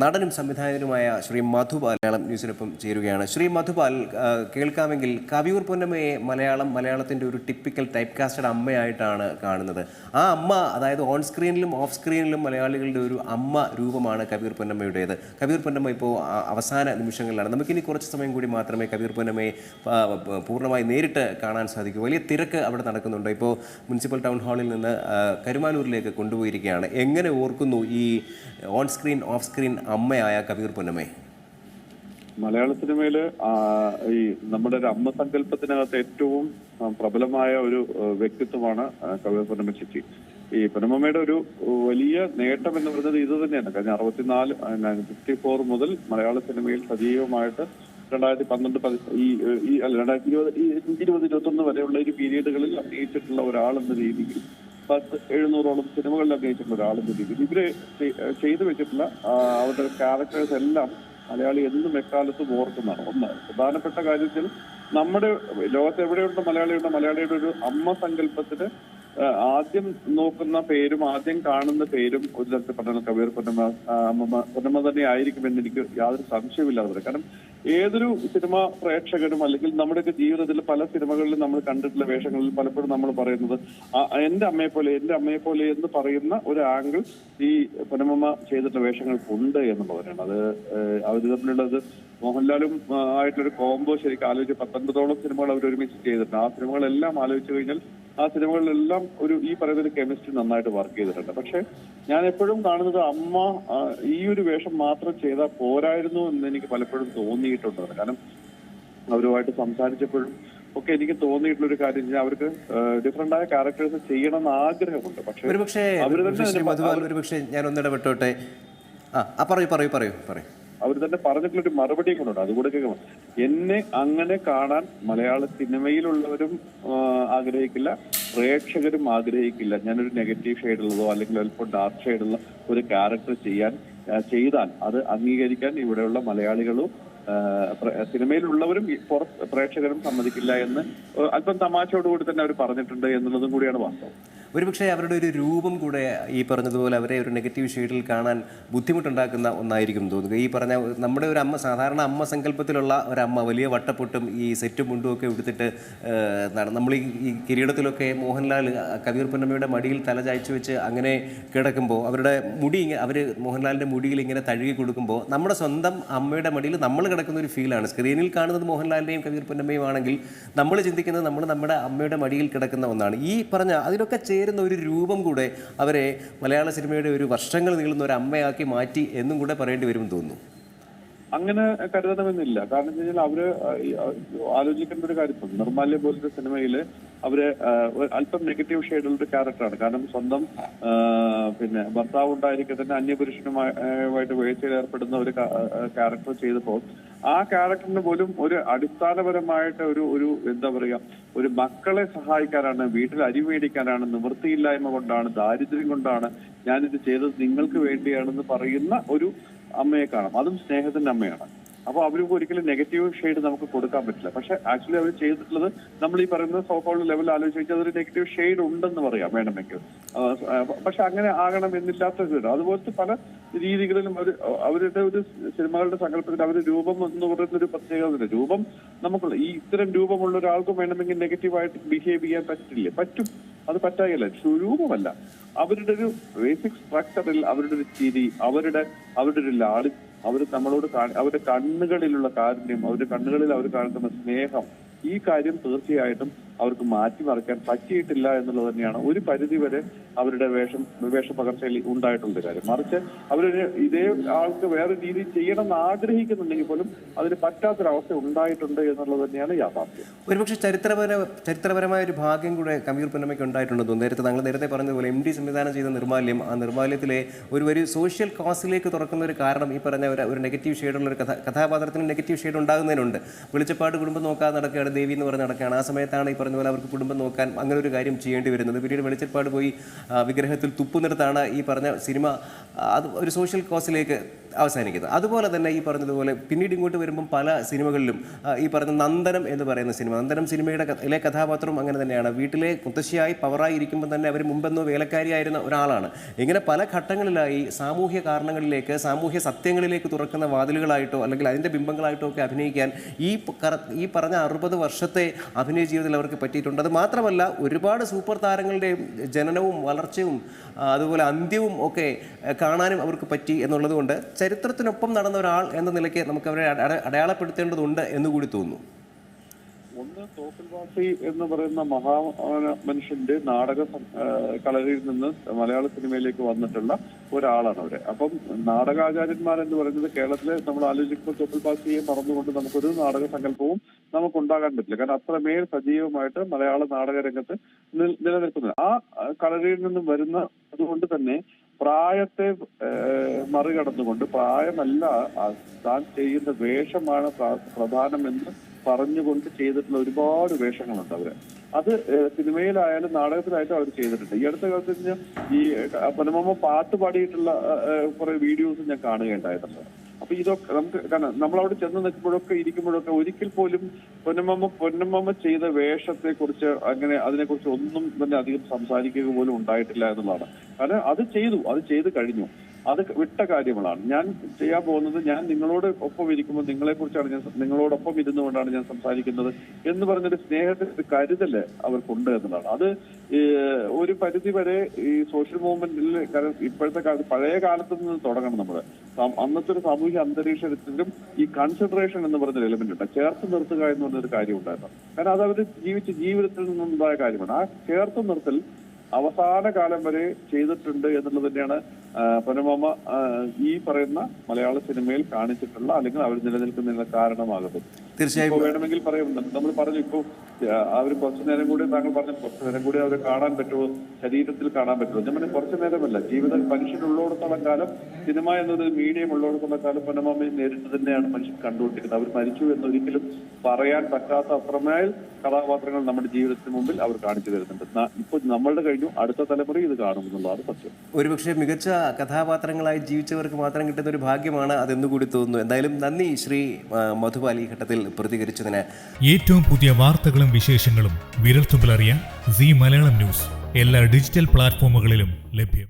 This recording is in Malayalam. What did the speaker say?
നടനും സംവിധായകനുമായ ശ്രീ മധുപാൽ മലയാളം ന്യൂസിനൊപ്പം ചേരുകയാണ്. ശ്രീ മധുപാൽ കേൾക്കാമെങ്കിൽ കവിയൂർ പൊന്നമ്മയെ മലയാളം മലയാളത്തിന്റെ ഒരു ടിപ്പിക്കൽ ടൈപ്പ് കാസ്റ്റഡ് അമ്മയായിട്ടാണ് കാണുന്നത്. ആ അമ്മ അതായത് ഓൺ സ്ക്രീനിലും ഓഫ് സ്ക്രീനിലും മലയാളികളുടെ ഒരു അമ്മ രൂപമാണ് കവിയൂർ പൊന്നമ്മയുടേത് കവിയൂർ പൊന്നമ്മ ഇപ്പോൾ അവസാന നിമിഷങ്ങളിലാണ്. നമുക്കിനി കുറച്ച് സമയം കൂടി മാത്രമേ കവിയൂർ പൊന്നമ്മയെ പൂർണമായി നേരിട്ട് കാണാൻ സാധിക്കൂ. വലിയ തിരക്ക് അവിടെ നടക്കുന്നുണ്ട്. ഇപ്പോൾ മുനിസിപ്പൽ ടൗൺ ഹാളിൽ നിന്ന് കരുമാനൂരിലേക്ക് കൊണ്ടുപോയിരിക്കുകയാണ്. എങ്ങനെ ഓർക്കുന്നു ഈ ഓൺ സ്ക്രീൻ ഓഫ് സ്ക്രീൻ അമ്മയായ കബീർ പൊന്നമ്മേ. മലയാള സിനിമയിൽ ഈ നമ്മുടെ ഒരു അമ്മ സങ്കല്പത്തിനകത്ത് ഏറ്റവും പ്രബലമായ ഒരു വ്യക്തിത്വമാണ് കവിത പൊന്നമ്മ ചേച്ചി. ഈ പൊന്നമ്മയുടെ ഒരു വലിയ നേട്ടം എന്ന് പറയുന്നത് ഇത് തന്നെയാണ്. കഴിഞ്ഞ അറുപത്തിനാല് ഫിഫ്റ്റി ഫോർ മുതൽ മലയാള സിനിമയിൽ സജീവമായിട്ട് രണ്ടായിരത്തി പന്ത്രണ്ട് ഈ അല്ല രണ്ടായിരത്തി ഇരുപത് ഇരുപത് ഇരുപത്തൊന്ന് വരെയുള്ള ഒരു പീരീഡുകളിൽ അഭിനയിച്ചിട്ടുള്ള ഒരാളെന്ന രീതിയിൽ പത്ത് എഴുന്നൂറോളം സിനിമകളിൽ അഭിനയിച്ചിട്ടുള്ള ഒരാളും രീതിയിൽ ഇവർ ചെയ്തു വെച്ചിട്ടുള്ള അവരുടെ ക്യാരക്ടേഴ്സ് എല്ലാം മലയാളി എന്നും എക്കാലത്തും ഓർക്കുന്നതാണ്. ഒന്ന് പ്രധാനപ്പെട്ട കാര്യത്തിൽ നമ്മുടെ ലോകത്ത് എവിടെയുണ്ട് മലയാളിയുണ്ട് മലയാളിയുടെ ഒരു അമ്മ സങ്കല്പത്തിന് ആദ്യം നോക്കുന്ന പേരും ആദ്യം കാണുന്ന പേരും ഒരു തരത്തിൽ പറഞ്ഞാൽ കബീർ പൊന്നമ്മ പൊന്നമ്മ തന്നെ ആയിരിക്കുമെന്ന് എനിക്ക് യാതൊരു സംശയമില്ലാതെ കാരണം ഏതൊരു സിനിമ പ്രേക്ഷകനും അല്ലെങ്കിൽ നമ്മുടെയൊക്കെ ജീവിതത്തിൽ പല സിനിമകളിലും നമ്മൾ കണ്ടിട്ടുള്ള വേഷങ്ങളിൽ പലപ്പോഴും നമ്മൾ പറയുന്നത് എന്റെ അമ്മയെ പോലെ എന്റെ അമ്മയെ പോലെ എന്ന് പറയുന്ന ഒരു ആംഗിൾ ഈ പൊന്നമ്മ ചെയ്തിട്ടുള്ള വേഷങ്ങൾക്കുണ്ട് എന്നുള്ളവരാണ്. അത് ഏഹ്, അവർ തമ്മിലുള്ളത് മോഹൻലാലും ആയിട്ടൊരു കോംബോ ശരിക്കും ആലോചിച്ച് പത്തൊൻപതോളം സിനിമകൾ അവർ ഒരുമിച്ച് ചെയ്തിട്ടുണ്ട്. ആ സിനിമകളെല്ലാം ആലോചിച്ച് കഴിഞ്ഞാൽ ആ സിനിമകളിലെല്ലാം ഒരു ഈ പറയുന്ന ഒരു കെമിസ്ട്രി നന്നായിട്ട് വർക്ക് ചെയ്തിട്ടുണ്ട്. പക്ഷെ ഞാൻ എപ്പോഴും കാണുന്നത് അമ്മ ഈ ഒരു വേഷം മാത്രം ചെയ്താൽ പോരായിരുന്നു എന്ന് എനിക്ക് പലപ്പോഴും തോന്നിയിട്ടുണ്ട്. കാരണം അവരുമായിട്ട് സംസാരിച്ചപ്പോഴും ഒക്കെ എനിക്ക് തോന്നിയിട്ടുള്ള ഒരു കാര്യം അവർക്ക് ഡിഫറെന്റ് ആയ ക്യാരക്ടേഴ്സ് ചെയ്യണം എന്ന് ആഗ്രഹമുണ്ട്. പക്ഷെ ഒരുപക്ഷേ ഒരുപക്ഷേ ഞാൻ ഒന്നിടപെട്ടോട്ടെ ആ പറയൂ പറയൂ പറയൂ പറയൂ. അവർ തന്നെ പറഞ്ഞിട്ടുള്ള ഒരു മറുപടിയും കൂടെ ഉണ്ട്. അതുകൂടെ കേൾക്കണം എന്നെ അങ്ങനെ കാണാൻ മലയാള സിനിമയിലുള്ളവരും ആഗ്രഹിക്കില്ല. പ്രേക്ഷകരും ആഗ്രഹിക്കില്ല. ഞാനൊരു നെഗറ്റീവ് ഷെയ്ഡുള്ളതോ അല്ലെങ്കിൽ അല്പം ഡാർക്ക് ഷെയ്ഡുള്ള ഒരു ക്യാരക്ടർ ചെയ്യാൻ ചെയ്താൽ അത് അംഗീകരിക്കാൻ ഇവിടെയുള്ള മലയാളികളും സിനിമയിലുള്ളവരും പ്രേക്ഷകരും സമ്മതിക്കില്ല എന്ന് അല്പം തമാശയോടുകൂടി തന്നെ അവർ പറഞ്ഞിട്ടുണ്ട് എന്നുള്ളതും കൂടിയാണ് വാസ്തവം. ഒരുപക്ഷെ അവരുടെ ഒരു രൂപം കൂടെ ഈ പറഞ്ഞതുപോലെ അവരെ ഒരു നെഗറ്റീവ് ഷെയ്ഡിൽ കാണാൻ ബുദ്ധിമുട്ടുണ്ടാക്കുന്ന ഒന്നായിരിക്കും തോന്നുക. ഈ പറഞ്ഞ നമ്മുടെ ഒരു അമ്മ സാധാരണ അമ്മ സങ്കല്പത്തിലുള്ള ഒരമ്മ വലിയ വട്ടപ്പൊട്ടും ഈ സെറ്റും മുണ്ടും ഒക്കെ എടുത്തിട്ട് നമ്മൾ ഈ കിരീടത്തിലൊക്കെ മോഹൻലാൽ കവിയൂർ പൊന്നമ്മയുടെ മടിയിൽ തല ചായച്ചു വെച്ച് അങ്ങനെ കിടക്കുമ്പോൾ അവരുടെ മുടി അവർ മോഹൻലാലിന്റെ മുടിയിൽ ഇങ്ങനെ തഴുകി കൊടുക്കുമ്പോൾ നമ്മുടെ സ്വന്തം അമ്മയുടെ മടിയിൽ നമ്മൾ കിടക്കുന്ന ഒരു ഫീലാണ്. സ്ക്രീനിൽ കാണുന്നത് മോഹൻലാലിന്റെയും കവിയൂർ പൊന്നമ്മയും ആണെങ്കിൽ നമ്മൾ ചിന്തിക്കുന്നത് നമ്മൾ നമ്മുടെ അമ്മയുടെ മടിയിൽ കിടക്കുന്ന ഒന്നാണ്. ഈ പറഞ്ഞ അതിലൊക്കെ ചേരുന്ന ഒരു രൂപം കൂടെ അവരെ മലയാള സിനിമയുടെ ഒരു വർഷങ്ങൾ നീളുന്ന ഒരു അമ്മയാക്കി മാറ്റി എന്നും കൂടെ പറയേണ്ടി വരുമെന്ന് തോന്നുന്നു. അങ്ങനെ കരുതണമെന്നില്ല. കാരണം വെച്ച് കഴിഞ്ഞാൽ അവർ ആലോചിക്കേണ്ട ഒരു കാര്യം നിർമാല്യ പോലത്തെ സിനിമയിൽ അവർ അല്പം നെഗറ്റീവ് ഷെയ്ഡുള്ള ഒരു ക്യാരക്ടറാണ്. കാരണം സ്വന്തം പിന്നെ ഭർത്താവ് ഉണ്ടായിരിക്കെ തന്നെ അന്യപുരുഷനുമായിട്ട് വീഴ്ചയിൽ ഏർപ്പെടുന്ന ഒരു ക്യാരക്ടർ ചെയ്തപ്പോൾ ആ ക്യാരക്ടറിന് പോലും ഒരു അടിസ്ഥാനപരമായിട്ട് ഒരു ഒരു എന്താ പറയുക ഒരു മക്കളെ സഹായിക്കാനാണ് വീട്ടിൽ അരി മേടിക്കാനാണ് നിവൃത്തിയില്ലായ്മ കൊണ്ടാണ് ദാരിദ്ര്യം കൊണ്ടാണ് ഞാനിത് ചെയ്തത് നിങ്ങൾക്ക് വേണ്ടിയാണെന്ന് പറയുന്ന ഒരു അമ്മയെ കാണാം. അതും സ്നേഹത്തിന്റെ അമ്മയാണ്. അപ്പൊ അവർക്ക് ഒരിക്കലും നെഗറ്റീവ് ഷെയ്ഡ് നമുക്ക് കൊടുക്കാൻ പറ്റില്ല. പക്ഷെ ആക്ച്വലി അവർ ചെയ്തിട്ടുള്ളത് നമ്മൾ ഈ പറയുന്ന സോക്കോൾ ലെവൽ ആലോചിച്ച് അതൊരു നെഗറ്റീവ് ഷെയ്ഡ് ഉണ്ടെന്ന് പറയാം വേണമെങ്കിൽ. പക്ഷെ അങ്ങനെ ആകണം എന്നില്ലാത്ത ഇത് അതുപോലത്തെ പല രീതികളിലും അവർ അവരുടെ ഒരു സിനിമകളുടെ സങ്കല്പത്തിൽ അവർ രൂപം എന്ന് പറയുന്ന ഒരു പ്രത്യേകത രൂപം നമുക്കുള്ള ഈ ഇത്തരം രൂപമുള്ള ഒരാൾക്കും വേണമെങ്കിൽ നെഗറ്റീവായിട്ട് ബിഹേവ് ചെയ്യാൻ പറ്റില്ലേ? പറ്റും. അത് പറ്റായില്ല സ്വരൂപമല്ല അവരുടെ ഒരു ബേസിക് സ്ട്രക്ചറിൽ അവരുടെ ഒരു ചിരി അവരുടെ അവരുടെ ഒരു ലാളി അവർ നമ്മളോട് അവരുടെ കണ്ണുകളിലുള്ള കാരുണ്യം അവരുടെ കണ്ണുകളിൽ അവർ കാണുന്ന സ്നേഹം ഈ കാര്യം തീർച്ചയായിട്ടും അവർക്ക് മാറ്റി മാറ്റിമറിക്കാൻ പറ്റിയിട്ടില്ല എന്നുള്ളത് തന്നെയാണ്. ഒരു പരിധി വരെ അവരുടെ വേഷം വേഷപകർച്ചയിൽ ഉണ്ടായിട്ടുള്ള കാര്യം. മറിച്ച് അവരൊരു ഇതേ ആൾക്ക് വേറെ രീതിയിൽ ചെയ്യണം എന്ന് ആഗ്രഹിക്കുന്നുണ്ടെങ്കിൽ പോലും അതിന് പറ്റാത്തൊരവസ്ഥ ഉണ്ടായിട്ടുണ്ട് എന്നുള്ളത് തന്നെയാണ് യാഥാർത്ഥ്യം. ഒരുപക്ഷെ ചരിത്രപര ചരിത്രപരമായ ഒരു ഭാഗ്യം കൂടെ കമ്പ്യൂർ പൊന്നമ്മയ്ക്ക് ഉണ്ടായിട്ടുണ്ടെന്ന് നേരത്തെ താങ്കൾ നേരത്തെ പറഞ്ഞതുപോലെ എം ഡി സംവിധാനം ചെയ്ത നിർമാല്യം ആ നിർമാല്യത്തിലെ ഒരു ഒരു സോഷ്യൽ കോസിലേക്ക് തുറക്കുന്ന ഒരു കാരണം ഈ പറഞ്ഞ ഒരു ഒരു നെഗറ്റീവ് ഷെയ്ഡുള്ള ഒരു കഥ കഥാപാത്രത്തിന് നെഗറ്റീവ് ഷെയ്ഡ് ഉണ്ടാകുന്നതിനുണ്ട്. വെളിച്ചപ്പാട് കുടുംബം നോക്കാതെ നടക്കുകയാണ് ദേവി എന്ന് പറഞ്ഞ് നടക്കുകയാണ്. ആ സമയത്താണ് ഈ പറഞ്ഞ പോലെ അവർക്ക് കുടുംബം നോക്കാൻ അങ്ങനെ ഒരു കാര്യം ചെയ്യേണ്ടി വരുന്നത്. പിന്നീട് വെളിച്ചപ്പാട് പോയി വിഗ്രഹത്തിൽ തുപ്പുന്നിടത്താണ് ഈ പറഞ്ഞ സിനിമ അത് ഒരു സോഷ്യൽ കോസിലേക്ക് അവസാനിക്കുന്നത് അതുപോലെ തന്നെ ഈ പറഞ്ഞതുപോലെ പിന്നീട് ഇങ്ങോട്ട് വരുമ്പം പല സിനിമകളിലും ഈ പറഞ്ഞ നന്ദനം എന്ന് പറയുന്ന സിനിമ നന്ദനം സിനിമയുടെ ഇലെ കഥാപാത്രം അങ്ങനെ തന്നെയാണ്. വീട്ടിലെ മുത്തശ്ശിയായി പവറായി ഇരിക്കുമ്പോൾ തന്നെ അവർ മുമ്പെന്നോ വേലക്കാരിയായിരുന്ന ഒരാളാണ്. ഇങ്ങനെ പല ഘട്ടങ്ങളിലായി സാമൂഹ്യ കാരണങ്ങളിലേക്ക് സാമൂഹ്യ സത്യങ്ങളിലേക്ക് തുറക്കുന്ന വാതിലുകളായിട്ടോ അല്ലെങ്കിൽ അതിന്റെ ബിംബങ്ങളായിട്ടോ ഒക്കെ അഭിനയിക്കാൻ ഈ ഈ പറഞ്ഞ അറുപത് വർഷത്തെ അഭിനയ ജീവിതത്തിൽ അവർക്ക് പറ്റിയിട്ടുണ്ട്. അത് മാത്രമല്ല ഒരുപാട് സൂപ്പർ താരങ്ങളുടെയും ജനനവും വളർച്ചയും അതുപോലെ അന്ത്യവും ഒക്കെ കാണാനും അവർക്ക് പറ്റി എന്നുള്ളത് കൊണ്ട് ചരിത്രത്തിനൊപ്പം നടന്ന ഒരാൾ എന്ന നിലയ്ക്ക് നമുക്ക് അവരെ അടയാളപ്പെടുത്തേണ്ടതുണ്ട് എന്ന് കൂടി തോന്നുന്നു. ഒന്ന് തോക്കൽവാസി എന്ന് പറയുന്ന മഹാ മനുഷ്യന്റെ നാടക കളരിയിൽ നിന്ന് മലയാള സിനിമയിലേക്ക് വന്നിട്ടുള്ള ഒരാളാണ് അവർ. അപ്പം നാടകാചാര്യന്മാർ എന്ന് പറയുന്നത് കേരളത്തിലെ നമ്മൾ ആലോചിക്കുമ്പോൾ തോക്കൽവാസിയെ മറന്നുകൊണ്ട് നമുക്കൊരു നാടക സങ്കല്പവും നമുക്ക് ഉണ്ടാകാൻ പറ്റില്ല. കാരണം അത്രമേൽ സജീവമായിട്ട് മലയാള നാടക രംഗത്ത് നിൽ- നിലനിൽക്കുന്നത് ആ, കളരിയിൽ നിന്നും വരുന്ന അതുകൊണ്ട് തന്നെ പ്രായത്തെ മറികടന്നുകൊണ്ട് പ്രായമല്ല താൻ ചെയ്യുന്ന വേഷമാണ് പ്ര- പ്രധാനമെന്ന് പറഞ്ഞുകൊണ്ട് ചെയ്തിട്ടുള്ള ഒരുപാട് വേഷങ്ങളുണ്ട് അവർ. അത് സിനിമയിലായാലും നാടകത്തിലായാലും അവർ ചെയ്തിട്ടുണ്ട്. ഈ അടുത്ത കാലത്ത് ഈ പൊന്നമ്മ പാട്ട് പാടിയിട്ടുള്ള കുറെ വീഡിയോസ് ഞാൻ കാണുകയുണ്ടായിട്ടുണ്ട് അപ്പൊ ഇതൊക്കെ നമുക്ക് കാരണം നമ്മളവിടെ ചെന്ന് നിൽക്കുമ്പോഴൊക്കെ ഇരിക്കുമ്പോഴൊക്കെ ഒരിക്കൽ പോലും പൊന്നമ്മ പൊന്നമ്മ ചെയ്ത വേഷത്തെ കുറിച്ച് അങ്ങനെ അതിനെക്കുറിച്ച് ഒന്നും തന്നെ അധികം സംസാരിക്കുക പോലും ഉണ്ടായിട്ടില്ല എന്നുള്ളതാണ്. കാരണം അത് ചെയ്തു അത് ചെയ്ത് കഴിഞ്ഞു. അത് വിട്ട കാര്യങ്ങളാണ്. ഞാൻ ചെയ്യാൻ പോകുന്നത് ഞാൻ നിങ്ങളോട് ഒപ്പം ഇരിക്കുമ്പോൾ നിങ്ങളെ കുറിച്ചാണ് ഞാൻ നിങ്ങളോടൊപ്പം ഇരുന്നുകൊണ്ടാണ് ഞാൻ സംസാരിക്കുന്നത് എന്ന് പറഞ്ഞൊരു സ്നേഹത്തിന്റെ കരുതൽ അവർക്കുണ്ട് എന്നുള്ളതാണ്. അത് ഒരു പരിധി വരെ ഈ സോഷ്യൽ മൂവ്മെന്റിൽ കാരണം ഇപ്പോഴത്തെ കാലത്ത് പഴയ കാലത്ത് നിന്ന് തുടങ്ങണം നമ്മൾ അന്നത്തെ ഒരു സാമൂഹിക അന്തരീക്ഷത്തിലും ഈ കൺസിഡറേഷൻ എന്ന് പറഞ്ഞൊരു എലമെന്റ് ഉണ്ട്. ചേർത്ത് നിർത്തുക എന്ന് പറഞ്ഞൊരു കാര്യം ഉണ്ടായിരുന്നു. കാരണം അത് അവർ ജീവിച്ച ജീവിതത്തിൽ നിന്നുണ്ടായ കാര്യമാണ്. ആ ചേർത്ത് നിർത്തൽ അവസാന കാലം വരെ ചെയ്തിട്ടുണ്ട് എന്നുള്ളത് തന്നെയാണ് ആ, ഈ പറയുന്ന മലയാള സിനിമയിൽ കാണിച്ചിട്ടുള്ള അല്ലെങ്കിൽ അവർ നിലനിൽക്കുന്നതിനുള്ള കാരണമാകട്ടെ. തീർച്ചയായും. ഇപ്പൊ വേണമെങ്കിൽ പറയും നമ്മൾ പറഞ്ഞു ഇപ്പൊ അവർ കുറച്ചു നേരം കൂടി താങ്കൾ പറഞ്ഞു കുറച്ചു നേരം കൂടി അവരെ കാണാൻ പറ്റുമോ? ശരീരത്തിൽ കാണാൻ പറ്റുമോ? ഞാൻ പറഞ്ഞു കുറച്ചു നേരമല്ല. ജീവിത മനുഷ്യനുള്ളിടത്തോളം കാലം സിനിമ എന്നത് മീഡിയം ഉള്ളിടത്തോളം കാലം പൊന്നമാമയെ നേരിട്ട് തന്നെയാണ് മനുഷ്യൻ കണ്ടുകൊണ്ടിരിക്കുന്നത്. അവർ മരിച്ചു എന്നൊരിക്കലും പറയാൻ പറ്റാത്ത അത്രമേൽ കഥാപാത്രങ്ങൾ നമ്മുടെ ജീവിതത്തിന് മുമ്പിൽ അവർ കാണിച്ചു തരുന്നുണ്ട്. ഇപ്പൊ നമ്മളുടെ കഴിഞ്ഞു. അടുത്ത തലമുറ ഇത് കാണുമെന്നുള്ളതാണ് സത്യം. ഒരുപക്ഷെ മികച്ച കഥാപാത്രങ്ങളായി ജീവിച്ചവർക്ക് മാത്രം കിട്ടുന്ന ഒരു ഭാഗ്യമാണ് അതെന്നുകൂടി തോന്നുന്നു. എന്തായാലും നന്ദി ശ്രീ മധുപാലി ഘട്ടത്തിൽ പ്രതികരിച്ചതിന്. ഏറ്റവും പുതിയ വാർത്തകളും വിശേഷങ്ങളും വിരൽത്തുമ്പിലറിയാൻ സി മലയാളം ന്യൂസ്. എല്ലാ ഡിജിറ്റൽ പ്ലാറ്റ്ഫോമുകളിലും ലഭ്യം.